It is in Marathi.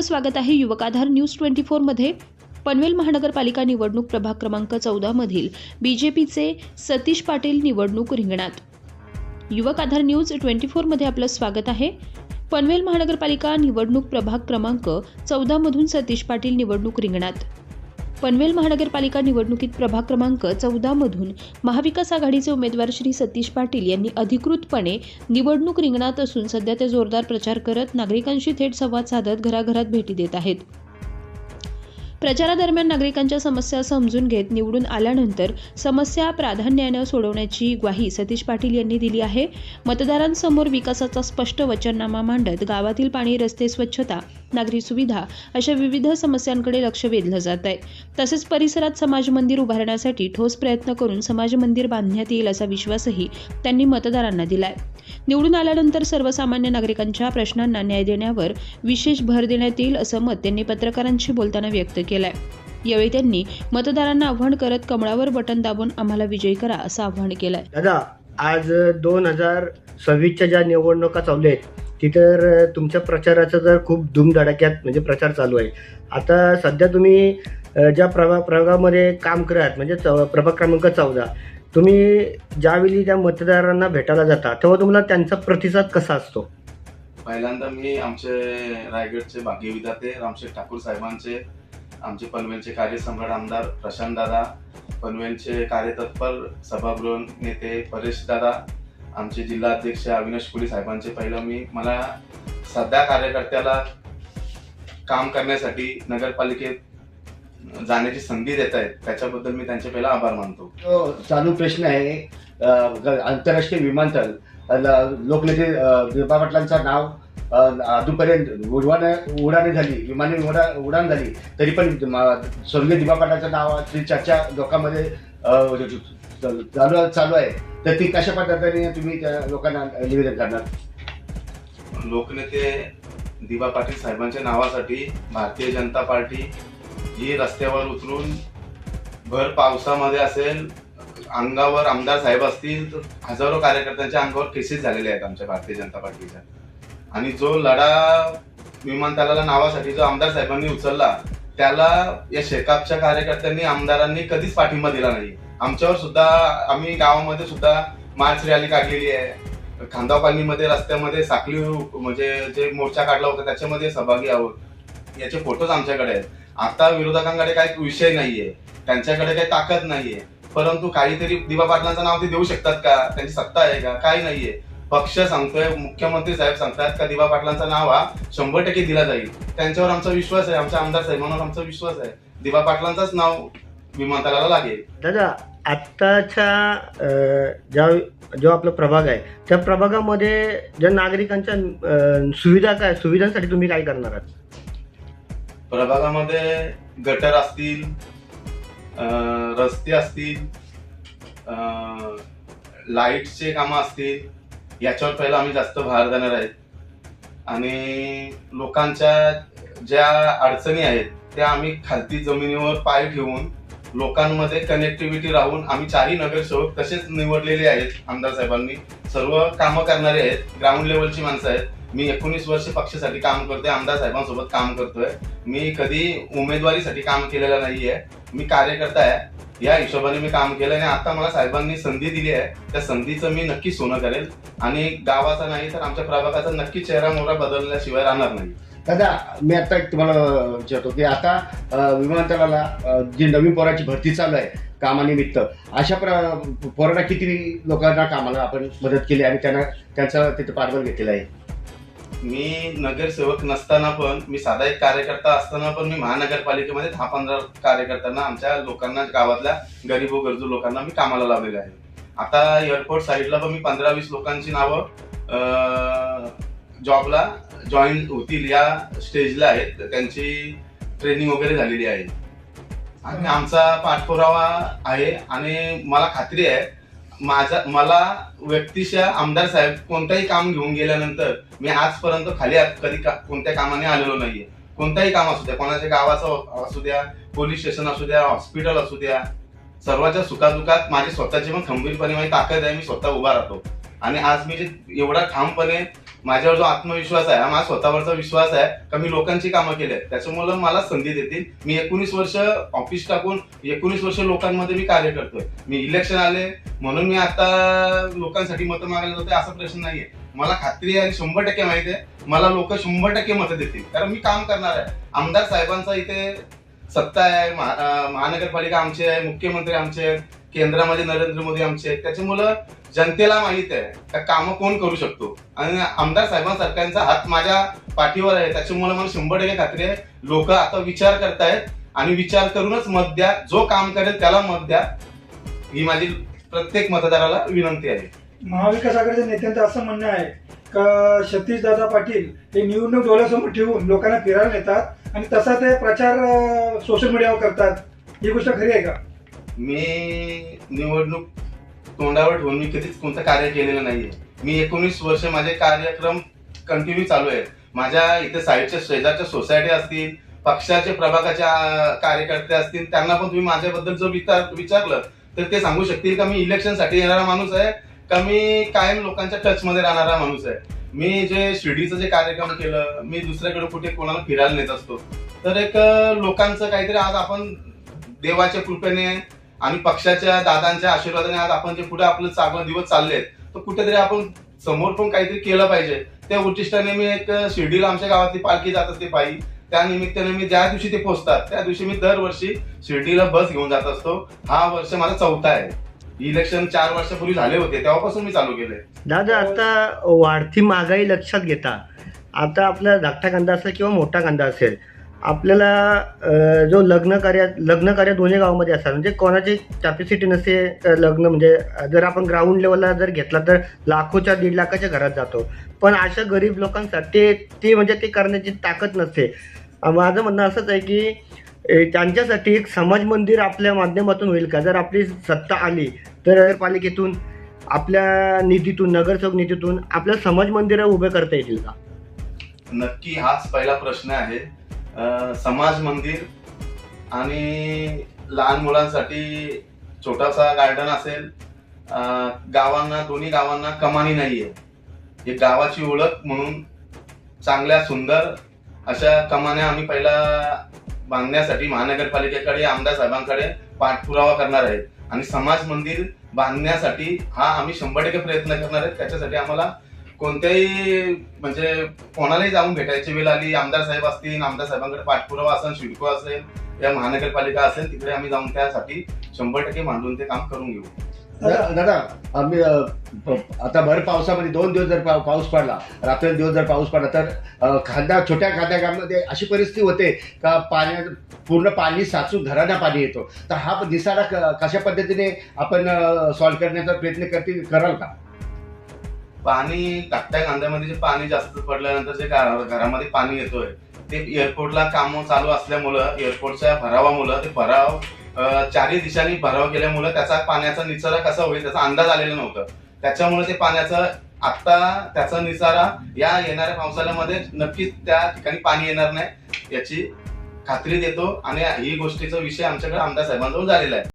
आपलं स्वागत आहे युवक आधार न्यूज ट्वेंटी फोरमध्ये पनवेल महानगरपालिका निवडणूक प्रभाग क्रमांक चौदामधील बी जे पीचे सतीश पाटील निवडणूक रिंगणात. युवक आधार न्यूज ट्वेंटी फोरमध्ये आपलं स्वागत आहे. पनवेल महानगरपालिका निवडणूक प्रभाग क्रमांक चौदामधून सतीश पाटील निवडणूक रिंगणात. पनवेल महानगरपालिका निवडणुकीत प्रभाग क्रमांक चौदामधून महाविकास आघाडीचे उमेदवार श्री सतीश पाटील यांनी अधिकृतपणे निवडणूक रिंगणात असून सध्या ते जोरदार प्रचार करत नागरिकांशी थेट संवाद साधत घराघरात भेटी देत आहेत. प्रचारादरम्यान नागरिकांच्या समस्या समजून घेत निवडून आल्यानंतर समस्या प्राधान्यानं सोडवण्याची ग्वाही सतीश पाटील यांनी दिली आहे. मतदारांसमोर विकासाचा स्पष्ट वचननामा मांडत गावातील पाणी रस्ते स्वच्छता नागरी सुविधा अशा विविध समस्यांकडे लक्ष वेधलं जात आहे. तसेच परिसरात समाज मंदिर उभारण्यासाठी ठोस प्रयत्न करून समाज मंदिर बांधण्यात येईल असा विश्वासही त्यांनी मतदारांना दिलाय. निवडून आल्यानंतर सर्वसामान्य नागरिकांच्या प्रश्नांना न्याय देण्यावर विशेष भर देण्यात येईल असं मत त्यांनी पत्रकारांशी बोलताना व्यक्त केलंय. यावेळी त्यांनी मतदारांना आव्हान करत कमळावर बटन दाबून आम्हाला विजयी करा असं आव्हान केलंय. दादा आज दोन हजार सव्वीसच्या ज्या निवडणुका चालू आहेत तिथं तुमच्या प्रचाराचं जर खूप धूमधडाक्यात म्हणजे प्रचार चालू आहे आता सध्या तुम्ही ज्या प्रभा प्रभागामध्ये काम करत म्हणजे चौ प्रभाग क्रमांक चौदा तुम्ही ज्यावेळी त्या मतदारांना भेटायला जाता तेव्हा तुम्हाला त्यांचा प्रतिसाद कसा असतो? पहिल्यांदा मी आमचे रायगडचे भाग्यविधाते रामशेठ ठाकूर साहेबांचे आमचे पनवेलचे कार्यसम्राट आमदार प्रशांत दादा पनवेलचे कार्यतत्पर सभागृह नेते परेश दादा आमचे जिल्हा अध्यक्ष अविनाश पुरी साहेबांचे पहिलं मी मला सध्या कार्यकर्त्याला काम करण्यासाठी नगरपालिकेत जाण्याची संधी देत आहेत त्याच्याबद्दल मी त्यांचे पहिला आभार मानतो. चालू प्रश्न आहे ग- आंतरराष्ट्रीय विमानतळ लोकनेते अ, पाटलांचा नाव अ, अजूनपर्यंत उडवान उडाने झाली विमाने उडा उडाण झाली तरी पण स्वर्गीय दिबा पाटलांचं नावाची चर्चा लोकांमध्ये चालू चालू आहे. तर ती कशा पद्धतीने तुम्ही त्या लोकांना निवेदन करणार? लोकनेते दिवा पाटील साहेबांच्या नावासाठी भारतीय जनता पार्टी ही रस्त्यावर उतरून भर पावसामध्ये असेल अंगावर आमदार साहेब असतील तर हजारो कार्यकर्त्यांच्या अंगावर केसेस झालेले आहेत आमच्या भारतीय जनता पार्टीच्या. आणि जो लढा विमानतळाला नावासाठी जो आमदार साहेबांनी उचलला त्याला या शेकापच्या कार्यकर्त्यांनी आमदारांनी कधीच पाठिंबा दिला नाही. आमच्यावर सुद्धा आम्ही गावामध्ये सुद्धा मार्च रॅली काढलेली आहे. खांदाव कॉलनीमध्ये रस्त्यामध्ये साखली म्हणजे जे मोर्चा काढला होता त्याच्यामध्ये सहभागी आहोत. याचे फोटोज आमच्याकडे आहेत. आता विरोधकांकडे काही विषय नाहीये. त्यांच्याकडे काही ताकद नाहीये. परंतु काहीतरी दिवा पाटलांचं नाव ते देऊ शकतात का? त्यांची सत्ता आहे का? काही नाहीये. पक्ष सांगतोय मुख्यमंत्री साहेब सांगतात का दिवा पाटलांचा नाव हा शंभर टक्के दिला जाईल. त्यांच्यावर आमचा विश्वास आहे आमच्या आमदार साहेबांवर आमचा विश्वास आहे. दिवा पाटलांचाच नाव विमानतळाला लागेल. दादा आत्ताच्या ज्या जो आपला प्रभाग आहे त्या प्रभागामध्ये ज्या नागरिकांच्या सुविधा काय सुविधांसाठी तुम्ही काय करणार आहात? प्रभागामध्ये गटर असतील अं, रस्ते असतील अं, लाईटचे कामं असतील याच्यावर पहिला आम्ही जास्त भार देणार आहेत आणि लोकांच्या ज्या अडचणी आहेत त्या आम्ही खालती जमिनीवर पाय ठेवून लोकांमध्ये कनेक्टिव्हिटी राहून आम्ही चारही नगरसेवक तसेच निवडलेले आहेत आमदार साहेबांनी. सर्व कामं करणारे आहेत ग्राउंड लेवलची माणसं आहेत. मी एकोणीस वर्ष पक्षासाठी काम करतोय आमदार साहेबांसोबत काम करतोय. मी कधी उमेदवारीसाठी काम केलेलं नाहीये. मी कार्यकर्ता आहे. या हिशोबाने मी काम केलं आणि आता मला साहेबांनी संधी दिली आहे. त्या संधीचं मी नक्की सोनं करेल. आणि गावाचा नाही तर आमच्या प्रभागाचा नक्की चेहरा मोहरा बदलल्याशिवाय राहणार नाही. दादा मी आता एक तुम्हाला विचारतो की आता विमानतळाला जी नवीन पोराची भरती चालू आहे कामानिमित्त अशा प्र पोरांना किती लोकांना कामाला आपण मदत केली आणि त्यांना त्यांचा तिथे पाठबळ घेतलेला आहे? मी नगरसेवक नसताना पण मी साधा एक कार्यकर्ता असताना पण मी महानगरपालिकेमध्ये दहा पंधरा कार्यकर्त्यांना आमच्या लोकांना गावातल्या गरीब व गरजू लोकांना मी कामाला लावलेलं आहे. आता एअरपोर्ट साईडला पण मी पंधरा वीस लोकांची नावं जॉबला जॉईन होतील या स्टेजला आहेत. त्यांची ट्रेनिंग वगैरे झालेली आहे. आणि आमचा पाठपुरावा आहे आणि मला खात्री आहे माझा मला व्यक्तिशः आमदार साहेब कोणताही काम घेऊन गेल्यानंतर मी आजपर्यंत खाली कधी का- कोणत्या कामाने आलेलो नाहीये. कोणताही काम असू द्या कोणाच्या गावाचं असू द्या पोलीस स्टेशन असू द्या हॉस्पिटल असू द्या सर्वांच्या सुखादुखात माझी स्वतःची पण खंबीरपणे माझी ताकद आहे मी स्वतः उभा राहतो. आणि आज मी जे एवढा ठामपणे माझ्यावर जो आत्मविश्वास आहे हा माझा स्वतःवरचा विश्वास आहे का मी लोकांची कामं केली आहेत? त्याच्यामुळे मला संधी देतील. मी एकोणीस वर्ष ऑफिस टाकून एकोणीस वर्ष लोकांमध्ये मी कार्य करतोय. मी इलेक्शन आले म्हणून मी आता लोकांसाठी मतं मागायला जातोय असा प्रश्न नाहीये. मला खात्री आहे आणि शंभर टक्के माहिती आहे मला लोक शंभर टक्के मतं देतील. कारण मी काम करणार आहे. आमदार साहेबांचा इथे सत्ता आहे महा- महानगरपालिका आमची आहे मुख्यमंत्री आमचे आहेत केंद्रामध्ये नरेंद्र मोदी आमचे आहेत. त्याच्यामुळं जनतेला माहीत आहे. का कामं कोण करू शकतो? आणि आमदार साहेबांसारख्यांचा हात माझ्या पाठीवर आहे. त्याच्यामुळे मला शंभर टक्के खात्री आहे. लोक आता विचार करतायत आणि विचार करूनच मत द्या. जो काम करेल त्याला मत द्या. ही माझी प्रत्येक मतदाराला विनंती आहे. महाविकास आघाडीच्या नेत्यांचं असं म्हणणं आहे का सतीश दादा पाटील हे निवडणूक डोळ्यासमोर ठेवून लोकांना फिरायला नेतात आणि तसा ते प्रचार सोशल मीडियावर करतात? ही गोष्ट खरी आहे का? मी निवडणूक तोंडावर ठेवून मी कधीच कोणतं कार्य केलेलं नाहीये. मी एकोणीस वर्ष माझे कार्यक्रम कंटिन्यू चालू आहेत. माझ्या इथे साईडच्या शेजारच्या सोसायटी असतील पक्षाचे प्रभागाच्या कार्यकर्ते असतील त्यांना पण तुम्ही माझ्याबद्दल जर विचार विचारलं तर ते सांगू शकतील का मी इलेक्शनसाठी येणारा माणूस आहे का मी कायम लोकांच्या टचमध्ये राहणारा माणूस आहे? मी जे शिर्डीचं जे कार्यक्रम केलं मी दुसऱ्याकडे कुठे कोणाला फिरायला नेत असतो. तर एक लोकांचं काहीतरी आज आपण देवाच्या कृपेने आणि पक्षाच्या दादांच्या आशीर्वादाने आज आपण जे पुढे आपलं चांगलं दिवस चाललेत तर कुठेतरी आपण समोर पण काहीतरी केलं पाहिजे. त्या उद्दिष्टाने मी एक शिर्डीला आमच्या गावातली पालखी जात असते पायी त्या निमित्ताने मी ज्या दिवशी ते पोहोचतात त्या दिवशी मी दरवर्षी शिर्डीला बस घेऊन जात असतो. हा वर्ष माझा चौथा आहे. इलेक्शन चार वर्षापूर्वी झाले होते तेव्हापासून मी चालू केले दादा आता वाढती महागाई लक्षात घेता. आता आपला धाकटा कांदा असेल किंवा मोठा कांदा असेल आपल्याला जो लग्न कार्य लग्न कार्य दोन्ही गावामध्ये असतात. म्हणजे कोणाची कॅपॅसिटी नसते लग्न म्हणजे जर आपण ग्राउंड लेवलला जर घेतला तर लाखोच्या दीड लाखाच्या घरात जातो. पण अशा गरीब लोकांसाठी ते म्हणजे ते करण्याची ताकद नसते. माझं म्हणणं असंच आहे की त्यांच्यासाठी एक समाज मंदिर आपल्या माध्यमातून होईल का? जर आपली सत्ता आली तर नगरपालिकेतून आपल्या निधीतून नगरसेवक निधीतून आपल्या समाज मंदिरं उभे करता येतील का? नक्की हाच पहिला प्रश्न आहे. समाज मंदिर आणि लहान मुलांसाठी छोटासा गार्डन असेल गावांना दोन्ही गावांना कमानी नाहीये. हे गावाची ओळख म्हणून चांगल्या सुंदर अशा कमान्या आम्ही पहिला बांधण्यासाठी महानगरपालिकेकडे आमदार साहेबांकडे पाठपुरावा करणार आहेत आणि समाज मंदिर बांधण्यासाठी हा आम्ही शंभर टक्के प्रयत्न करणार आहेत त्याच्यासाठी आम्हाला कोणत्याही म्हणजे कोणालाही जाऊन भेटायची वेळ आली आमदार साहेब असतील आमदार साहेबांकडे पाठपुरावा असेल शिडको असेल या महानगरपालिका असेल तिकडे आम्ही जाऊन त्यासाठी शंभर टक्के मांडून ते काम करून घेऊ. दादा आम्ही आता भर पावसामध्ये दोन दिवस जर पाऊस पडला रात्री दिवस जर पाऊस पडला तर अ, खांद्या छोट्या खांद्यामध्ये अशी परिस्थिती होते का पाण्या पूर्ण पाणी साचून घरांना पाणी येतो. तर हा निसारा कशा पद्धतीने आपण सॉल्व्ह करण्याचा प्रयत्न करतील कराल का? पाणी टाकत्या कांद्यामध्ये जे पाणी जास्त पडल्यानंतर जे घरा- घरामध्ये पाणी येतोय ते एअरपोर्टला काम चालू असल्यामुळं एअरपोर्टच्या भरावामुळं ते भराव चारही दिशांनी भराव केल्यामुळं त्याचा पाण्याचा निचारा कसा होईल त्याचा अंदाज आलेला नव्हता. त्याच्यामुळे ते पाण्याचं आता त्याचा निचारा या येणाऱ्या पावसाळ्यामध्ये नक्कीच त्या ठिकाणी पाणी येणार नाही याची खात्री देतो. आणि ही गोष्टीचा विषय आमच्याकडे आमदार साहेबांजवळ झालेला आहे.